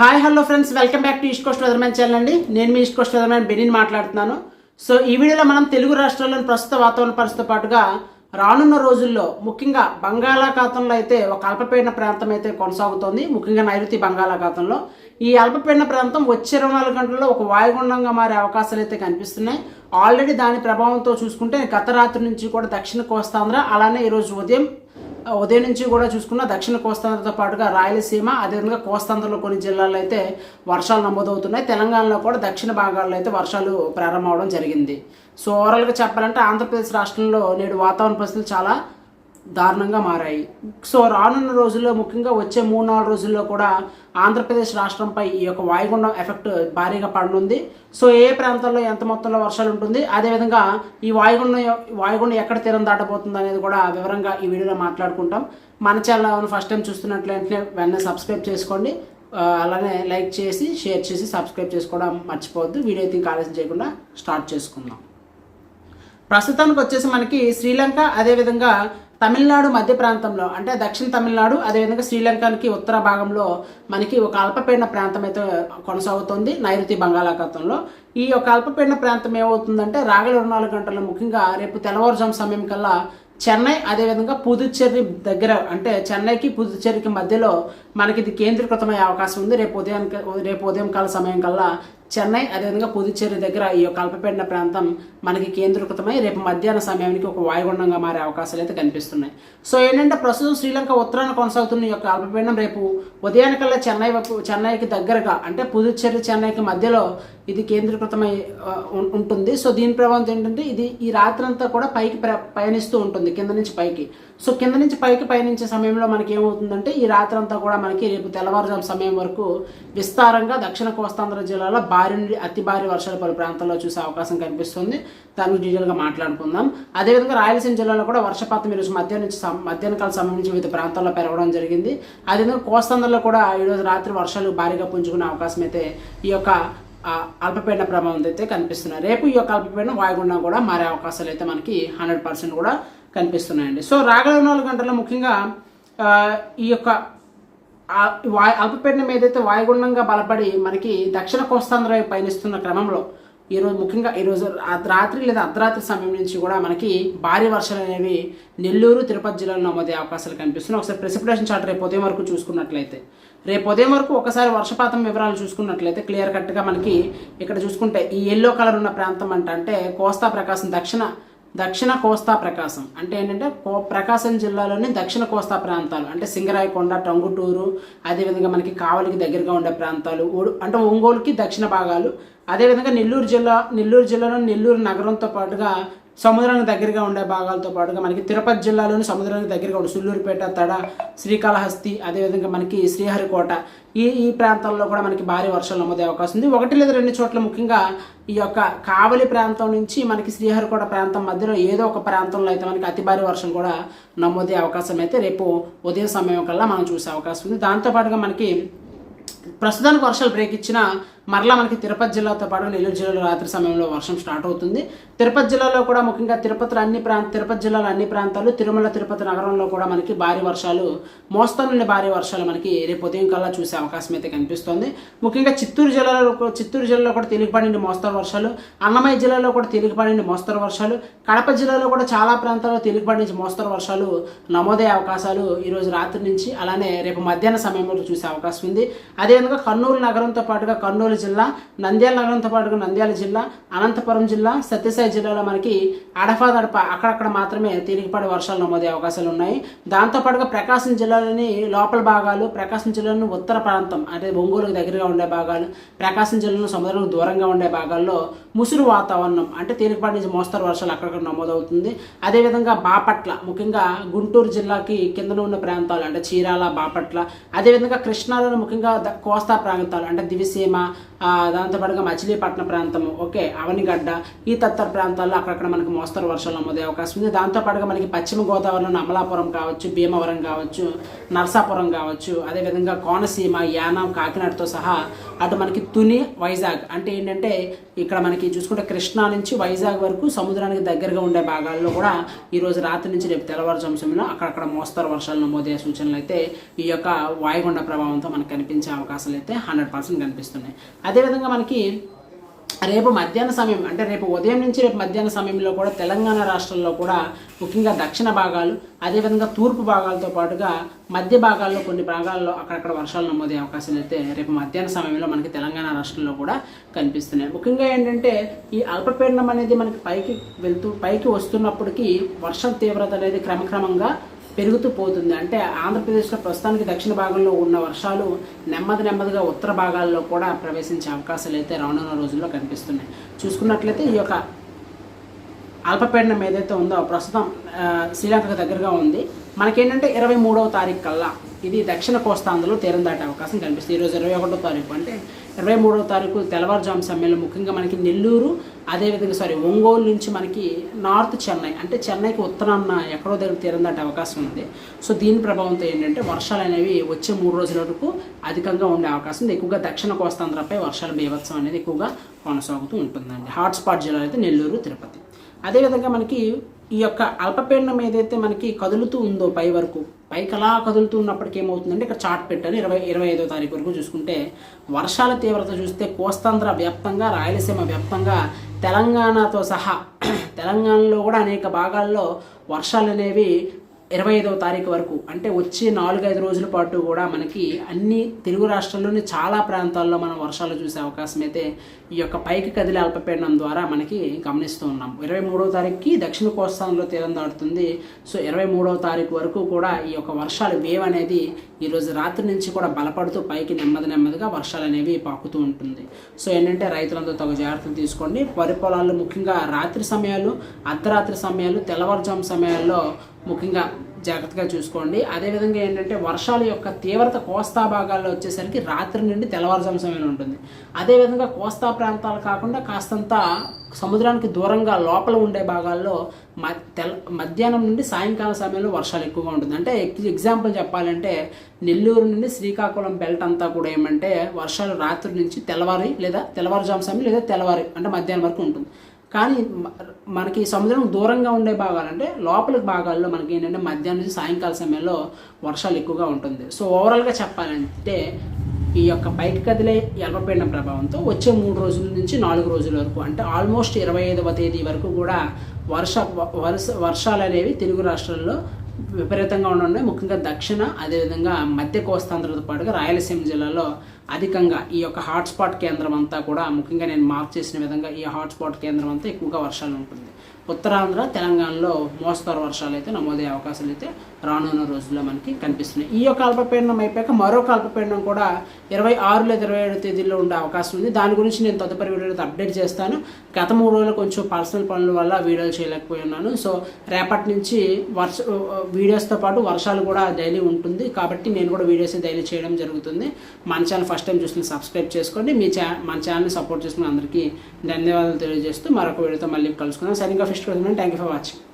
Hi hello friends welcome back to east coast weathermen channel అండి. నేను మీ east Coast weathermen Benin మాట్లాడుతున్నాను. So ఈ వీడియోలో మనం తెలుగు రాష్ట్రాల్లోని ప్రస్తుత వాతావరణ పరిస్థితితో పాటుగా రానున్న రోజుల్లో ముఖ్యంగా బంగాళాఖాతంలో అయితే ఒక అల్పపీడన ప్రాంతం అయితే కొనసాగుతోంది. ముఖ్యంగా నైరుతి బంగాళాఖాతంలో. ఈ అల్పపీడన ప్రాంతం వచ్చే ఇరవై నాలుగు గంటల్లో ఒక వాయుగుండంగా మారే అవకాశాలు అయితే కనిపిస్తున్నాయి. ఆల్రెడీ దాని ప్రభావంతో చూసుకుంటే గత రాత్రి నుంచి కూడా దక్షిణ కోస్తాంధ్ర అలానే ఈరోజు ఉదయం ఉదయం నుంచి కూడా చూసుకున్న దక్షిణ కోస్తాంధ్రతో పాటుగా రాయలసీమ అదేవిధంగా కోస్తాంధ్రలో కొన్ని జిల్లాల్లో అయితే వర్షాలు నమోదవుతున్నాయి. తెలంగాణలో కూడా దక్షిణ భాగాల్లో అయితే వర్షాలు ప్రారంభం అవడం జరిగింది. సో ఓవరాల్గా చెప్పాలంటే ఆంధ్రప్రదేశ్ రాష్ట్రంలో నేడు వాతావరణ పరిస్థితులు చాలా దారుణంగా మారాయి. సో రానున్న రోజుల్లో ముఖ్యంగా వచ్చే మూడు నాలుగు రోజుల్లో కూడా ఆంధ్రప్రదేశ్ రాష్ట్రంపై ఈ యొక్క వాయుగుండం ఎఫెక్ట్ భారీగా పడనుంది. సో ఏ ప్రాంతాల్లో ఎంత మొత్తంలో వర్షాలు ఉంటుంది అదేవిధంగా ఈ వాయుగుండం వాయుగుండం ఎక్కడ తీరం దాటబోతుంది అనేది కూడా వివరంగా ఈ వీడియోలో మాట్లాడుకుంటాం. మన ఛానల్ ఫస్ట్ టైం చూస్తున్నట్లయితే వెంటనే సబ్స్క్రైబ్ చేసుకోండి. అలానే లైక్ చేసి షేర్ చేసి సబ్స్క్రైబ్ చేసుకోవడం మర్చిపోవద్దు. వీడియో అయితే ఇంకా ఆలస్యం చేయకుండా స్టార్ట్ చేసుకుందాం. ప్రస్తుతానికి వచ్చేసి మనకి శ్రీలంక అదేవిధంగా తమిళనాడు మధ్య ప్రాంతంలో అంటే దక్షిణ తమిళనాడు అదేవిధంగా శ్రీలంకకి ఉత్తర భాగంలో మనకి ఒక అల్పపీడన ప్రాంతం అయితే కొనసాగుతుంది నైరుతి బంగాళాఖాతంలో. ఈ యొక్క అల్పపీడన ప్రాంతం ఏమవుతుందంటే రాగల ఇరవై నాలుగు గంటల్లో ముఖ్యంగా రేపు తెల్లవారుజాము సమయం కల్లా చెన్నై అదేవిధంగా పుదుచ్చేరి దగ్గర అంటే చెన్నైకి పుదుచ్చేరికి మధ్యలో మనకి ఇది కేంద్రీకృతమయ్యే అవకాశం ఉంది. రేపు ఉదయం రేపు ఉదయం కాల సమయం కల్లా చెన్నై అదేవిధంగా పుదుచ్చేరి దగ్గర ఈ యొక్క అల్పపీడన ప్రాంతం మనకి కేంద్రీకృతమై రేపు మధ్యాహ్న సమయానికి ఒక వాయుగుండంగా మారే అవకాశాలు అయితే కనిపిస్తున్నాయి. సో ఏంటంటే ప్రస్తుతం శ్రీలంక ఉత్తరాన కొనసాగుతున్న ఈ యొక్క అల్పపీడనం రేపు ఉదయానికల్లా చెన్నై చెన్నైకి దగ్గరగా అంటే పుదుచ్చేరి చెన్నైకి మధ్యలో ఇది కేంద్రీకృతమై ఉం- ఉంటుంది. సో దీని ప్రభావం ఏంటంటే ఇది ఈ రాత్రంతా కూడా పైకి ప్ర- పయనిస్తూ ఉంటుంది కింద నుంచి పైకి. సో కింద నుంచి పైకి పయనించే సమయంలో మనకి ఏమవుతుందంటే ఈ రాత్రంతా కూడా మనకి రేపు తెల్లవారుజాము సమయం వరకు విస్తారంగా దక్షిణ కోస్తాంధ్ర జిల్లాలో భారీ నుండి అతి భారీ వర్షాలు పలు ప్రాంతాల్లో చూసే అవకాశం కనిపిస్తుంది. దాని డీటెయిల్గా మాట్లాడుకుందాం. అదేవిధంగా రాయలసీమ జిల్లాలో కూడా వర్షపాతం ఈరోజు మధ్యాహ్నం నుంచి సం- మధ్యాహ్న కాల సమయం నుంచి వివిధ ప్రాంతాల్లో పెరగడం జరిగింది. అదేవిధంగా కోస్తాంధ్రలో కూడా ఈరోజు రాత్రి వర్షాలు భారీగా పుంజుకునే అవకాశం అయితే ఈ యొక్క అల్పపీడన ప్రభావం అయితే కనిపిస్తున్నాయి. రేపు ఈ యొక్క అల్పపీడనం వాయుగుండం కూడా మారే అవకాశాలు అయితే మనకి హండ్రెడ్ పర్సెంట్ కూడా కనిపిస్తున్నాయండి. సో రాగల నాలుగు గంటల్లో ముఖ్యంగా ఈ యొక్క వాయు అల్పపీడనం ఏదైతే వాయుగుండంగా బలపడి మనకి దక్షిణ కోస్తాంధ్ర వైపు పయనిస్తున్న క్రమంలో ఈరోజు ముఖ్యంగా ఈరోజు రాత్రి లేదా అర్ధరాత్రి సమయం నుంచి కూడా మనకి భారీ వర్షాలు అనేవి నెల్లూరు తిరుపతి జిల్లాలో నమోదే అవకాశాలు కనిపిస్తున్నాయి. ఒకసారి ప్రెసిపిటేషన్ చార్ట్ రేపు ఉదయం వరకు చూసుకున్నట్లయితే. రేపు ఉదయం వరకు ఒకసారి వర్షపాతం వివరాలు చూసుకున్నట్లయితే క్లియర్ కట్గా మనకి ఇక్కడ చూసుకుంటే ఈ ఎల్లో కలర్ ఉన్న ప్రాంతం అంట అంటే కోస్తా ప్రకాశం దక్షిణ దక్షిణ కోస్తా ప్రకాశం. అంటే ఏంటంటే కో ప్రకాశం జిల్లాలోని దక్షిణ కోస్తా ప్రాంతాలు. అంటే సింగరాయకొండ టంగుటూరు అదేవిధంగా మనకి కావలికి దగ్గరగా ఉండే ప్రాంతాలు. అంటే ఒంగోలుకి దక్షిణ భాగాలు. అదేవిధంగా నెల్లూరు జిల్లా నెల్లూరు జిల్లాలో నెల్లూరు నగరంతో పాటుగా సముద్రానికి దగ్గరగా ఉండే భాగాలతో పాటుగా మనకి తిరుపతి జిల్లాలోని సముద్రానికి దగ్గరగా ఉండే సుల్లూరుపేట తడ శ్రీకాళహస్తి అదేవిధంగా మనకి శ్రీహరికోట ఈ ఈ ప్రాంతాల్లో కూడా మనకి భారీ వర్షాలు నమోదే అవకాశం ఉంది. ఒకటి లేదా రెండు చోట్ల ముఖ్యంగా ఈ యొక్క కావలి ప్రాంతం నుంచి మనకి శ్రీహరికోట ప్రాంతం మధ్యలో ఏదో ఒక ప్రాంతంలో అయితే మనకి అతి భారీ వర్షం కూడా నమోదే అవకాశం అయితే రేపు ఉదయం సమయం కల్లా మనం చూసే అవకాశం ఉంది. దాంతోపాటుగా మనకి ప్రస్తుతానికి వర్షాలు బ్రేక్ ఇచ్చిన మరలా మనకి తిరుపతి జిల్లాతో పాటు నెల్లూరు జిల్లాలో రాత్రి సమయంలో వర్షం స్టార్ట్ అవుతుంది. తిరుపతి జిల్లాలో కూడా ముఖ్యంగా తిరుపతిలో అన్ని ప్రాంత తిరుపతి జిల్లాలో అన్ని ప్రాంతాలు తిరుమల తిరుపతి నగరంలో కూడా మనకి భారీ వర్షాలు మోస్తరు నుండి భారీ వర్షాలు మనకి రేపు ఉదయం కల్లా చూసే అవకాశం అయితే కనిపిస్తోంది. ముఖ్యంగా చిత్తూరు జిల్లాలో చిత్తూరు జిల్లాలో కూడా తేలికపాటి మోస్తరు వర్షాలు అన్నమయ్య జిల్లాలో కూడా తేలికపాటి మోస్తరు వర్షాలు కడప జిల్లాలో కూడా చాలా ప్రాంతాల్లో తేలికపాటి నుంచి మోస్తరు వర్షాలు నమోదయ్యే అవకాశాలు ఈరోజు రాత్రి నుంచి అలానే రేపు మధ్యాహ్న సమయంలో చూసే అవకాశం ఉంది. అదేవిధంగా కర్నూలు నగరంతో పాటుగా కర్నూలు జిల్లా నంద్యాల నగరంతో పాటుగా నంద్యాల జిల్లా అనంతపురం జిల్లా సత్యసాయి జిల్లాలో మనకి అడపాదడప అక్కడక్కడ మాత్రమే తేలికపాటి వర్షాలు నమోదే అవకాశాలు ఉన్నాయి. దాంతోపాటుగా ప్రకాశం జిల్లాలోని లోపల భాగాలు ప్రకాశం జిల్లాలోని ఉత్తర ప్రాంతం అంటే ఒంగోలుకు దగ్గరగా ఉండే భాగాలు ప్రకాశం జిల్లాలో సముద్రం దూరంగా ఉండే భాగాల్లో ముసురు వాతావరణం అంటే తేలికపాటి నుంచి మోస్తరు వర్షాలు అక్కడక్కడ నమోదవుతుంది. అదేవిధంగా బాపట్ల ముఖ్యంగా గుంటూరు జిల్లాకి కిందలో ఉన్న ప్రాంతాలు అంటే చీరాల బాపట్ల అదేవిధంగా కృష్ణాలోని ముఖ్యంగా కోస్తా ప్రాంతాలు అంటే దివిసీమ దాంతోపాటుగా మచిలీపట్నం ప్రాంతం ఓకే అవనిగడ్డ ఈ తత్తర ప్రాంతాల్లో అక్కడక్కడ మనకి మోస్తరు వర్షాలు నమోదే అవకాశం ఉంది. దాంతోపాటుగా మనకి పశ్చిమ గోదావరిలోని అమలాపురం కావచ్చు భీమవరం కావచ్చు నర్సాపురం కావచ్చు అదేవిధంగా కోనసీమ యానం కాకినాడతో సహా అటు మనకి తుని వైజాగ్ అంటే ఏంటంటే ఇక్కడ మనకి చూసుకుంటే కృష్ణా నుంచి వైజాగ్ వరకు సముద్రానికి దగ్గరగా ఉండే భాగాల్లో కూడా ఈ రోజు రాత్రి నుంచి రేపు తెల్లవారుజాము సమయంలో అక్కడక్కడ మోస్తరు వర్షాలు నమోదయ్యే సూచనలు అయితే ఈ యొక్క వాయుగుండ ప్రభావంతో మనకు కనిపించే అవకాశాలు అయితే హండ్రెడ్ పర్సెంట్ కనిపిస్తున్నాయి. అదేవిధంగా మనకి రేపు మధ్యాహ్న సమయం అంటే రేపు ఉదయం నుంచి రేపు మధ్యాహ్న సమయంలో కూడా తెలంగాణ రాష్ట్రంలో కూడా ముఖ్యంగా దక్షిణ భాగాలు అదేవిధంగా తూర్పు భాగాలతో పాటుగా మధ్య భాగాల్లో కొన్ని భాగాల్లో అక్కడక్కడ వర్షాలు నమోదే అవకాశాలు అయితే రేపు మధ్యాహ్న సమయంలో మనకి తెలంగాణ రాష్ట్రంలో కూడా కనిపిస్తున్నాయి. ముఖ్యంగా ఏంటంటే ఈ అల్పపీడనం అనేది మనకి పైకి వెళ్తూ పైకి వస్తున్నప్పటికీ వర్షం తీవ్రత అనేది క్రమక్రమంగా పెరుగుతూ పోతుంది. అంటే ఆంధ్రప్రదేశ్లో ప్రస్తుతానికి దక్షిణ భాగంలో ఉన్న వర్షాలు నెమ్మది నెమ్మదిగా ఉత్తర భాగాల్లో కూడా ప్రవేశించే అవకాశాలు అయితే రానున్న రోజుల్లో కనిపిస్తున్నాయి. చూసుకున్నట్లయితే ఈ యొక్క అల్పపీడనం ఏదైతే ఉందో ప్రస్తుతం శ్రీలంకకు దగ్గరగా ఉంది. మనకేంటంటే ఇరవై మూడవ తారీఖు కల్లా ఇది దక్షిణ కోస్తాంధ్రలో తీరం దాటే అవకాశం కనిపిస్తుంది. ఈరోజు ఇరవై ఒకటో తారీఖు అంటే ఇరవై మూడో తారీఖు తెల్లవారుజాము సమయంలో ముఖ్యంగా మనకి నెల్లూరు అదేవిధంగా సారీ ఒంగోలు నుంచి మనకి నార్త్ చెన్నై అంటే చెన్నైకి ఉత్తరాన్న ఎక్కడో దగ్గర తీరం దాటే అవకాశం ఉంది. సో దీని ప్రభావంతో ఏంటంటే వర్షాలు అనేవి వచ్చే మూడు రోజుల వరకు అధికంగా ఉండే అవకాశం ఉంది. ఎక్కువగా దక్షిణ కోస్తాంధ్రపై వర్షాల బీభత్సం అనేది ఎక్కువగా కొనసాగుతూ ఉంటుందండి. హాట్స్పాట్ జిల్లాలు అయితే నెల్లూరు తిరుపతి. అదేవిధంగా మనకి ఈ యొక్క అల్పపీడనం ఏదైతే మనకి కదులుతూ ఉందో పై వరకు పైకి అలా కదులుతూ ఉన్నప్పటికీ ఏమవుతుందంటే ఇక్కడ చాట్ పెట్టాను ఇరవై ఇరవై ఐదో తారీఖు వరకు చూసుకుంటే వర్షాల తీవ్రత చూస్తే కోస్తాంధ్ర వ్యాప్తంగా రాయలసీమ వ్యాప్తంగా తెలంగాణతో సహా తెలంగాణలో కూడా అనేక భాగాల్లో వర్షాలు అనేవి ఇరవై ఐదవ తారీఖు వరకు అంటే వచ్చే నాలుగైదు రోజుల పాటు కూడా మనకి అన్ని తెలుగు రాష్ట్రాల్లోని చాలా ప్రాంతాల్లో మనం వర్షాలు చూసే అవకాశం అయితే ఈ యొక్క పైకి కదిలే అల్పపీడనం ద్వారా మనకి గమనిస్తూ ఉన్నాం. ఇరవై మూడవ తారీఖుకి దక్షిణ కోస్తాంలో తీరం దాటుతుంది. సో ఇరవై మూడవ తారీఖు వరకు కూడా ఈ యొక్క వర్షాలు వేవ్ అనేది ఈరోజు రాత్రి నుంచి కూడా బలపడుతూ పైకి నెమ్మది నెమ్మదిగా వర్షాలు అనేవి పాకుతూ ఉంటుంది. సో ఏంటంటే రైతులందరూ తగు జాగ్రత్తలు తీసుకోండి. వరి పొలాల్లో ముఖ్యంగా రాత్రి సమయాలు అర్ధరాత్రి సమయాలు తెల్లవారుజాము సమయాల్లో ముఖ్యంగా జాగ్రత్తగా చూసుకోండి. అదేవిధంగా ఏంటంటే వర్షాల యొక్క తీవ్రత కోస్తా భాగాల్లో వచ్చేసరికి రాత్రి నుండి తెల్లవారుజాము సమయం ఉంటుంది. అదేవిధంగా కోస్తా ప్రాంతాలు కాకుండా కాస్తంత సముద్రానికి దూరంగా లోపల ఉండే భాగాల్లో మ మధ్యాహ్నం నుండి సాయంకాలం సమయంలో వర్షాలు ఎక్కువగా ఉంటుంది. అంటే ఎగ్జాంపుల్ చెప్పాలంటే నెల్లూరు నుండి శ్రీకాకుళం బెల్ట్ అంతా కూడా ఏమంటే వర్షాలు రాత్రి నుంచి తెల్లవారి లేదా తెల్లవారుజాము సమయం లేదా తెల్లవారి అంటే మధ్యాహ్నం వరకు ఉంటుంది. కానీ మ- మనకి సముద్రం దూరంగా ఉండే భాగాలు అంటే లోపల భాగాల్లో మనకి ఏంటంటే మధ్యాహ్నం నుంచి సాయంకాల సమయంలో వర్షాలు ఎక్కువగా ఉంటుంది. సో ఓవరాల్గా చెప్పాలంటే ఈ యొక్క పైకి కదిలే అల్పపీడనం ప్రభావంతో వచ్చే మూడు రోజుల నుంచి నాలుగు రోజుల వరకు అంటే ఆల్మోస్ట్ ఇరవై ఐదవ తేదీ వరకు కూడా వర్ష వర్ష వర్షాలు అనేవి తెలుగు రాష్ట్రాల్లో విపరీతంగా ఉండడం. ముఖ్యంగా దక్షిణ అదేవిధంగా మధ్య కోస్తాంధ్రతో పాటుగా రాయలసీమ జిల్లాలో అధికంగా ఈ యొక్క హాట్స్పాట్ కేంద్రం అంతా కూడా ముఖ్యంగా నేను మార్క్ చేసిన విధంగా ఈ హాట్స్పాట్ కేంద్రం అంతా ఎక్కువగా వర్షాలు ఉంటుంది. ఉత్తరాంధ్ర తెలంగాణలో మోస్తరు వర్షాలు అయితే నమోదయ్యే అవకాశాలు అయితే రానున్న రోజుల్లో మనకి కనిపిస్తున్నాయి. ఈ యొక్క అల్పపీడనం అయిపోయాక మరో అల్పపీడనం కూడా ఇరవై ఆరు లేదా ఇరవై ఏడు తేదీల్లో ఉండే అవకాశం ఉంది. దాని గురించి నేను తదుపరి వీడియోలో అప్డేట్ చేస్తాను. గత మూడు రోజులు కొంచెం పర్సనల్ పనుల వల్ల వీడియోలు చేయలేకపోయి ఉన్నాను సో రేపటి నుంచి వర్ష వీడియోస్తో పాటు వర్షాలు కూడా డైలీ ఉంటుంది. కాబట్టి నేను కూడా వీడియోస్ డైలీ చేయడం జరుగుతుంది. మన ఛానల్ ఫస్ట్ టైం చూసిన సబ్స్క్రైబ్ చేసుకోండి. మీ ఛా మన ఛానల్ని సపోర్ట్ చేసుకుని అందరికీ ధన్యవాదాలు తెలియజేస్తూ మరొక వీడియోతో మళ్ళీ కలుసుకుందాం. సరిగ్గా request for thank you for watching.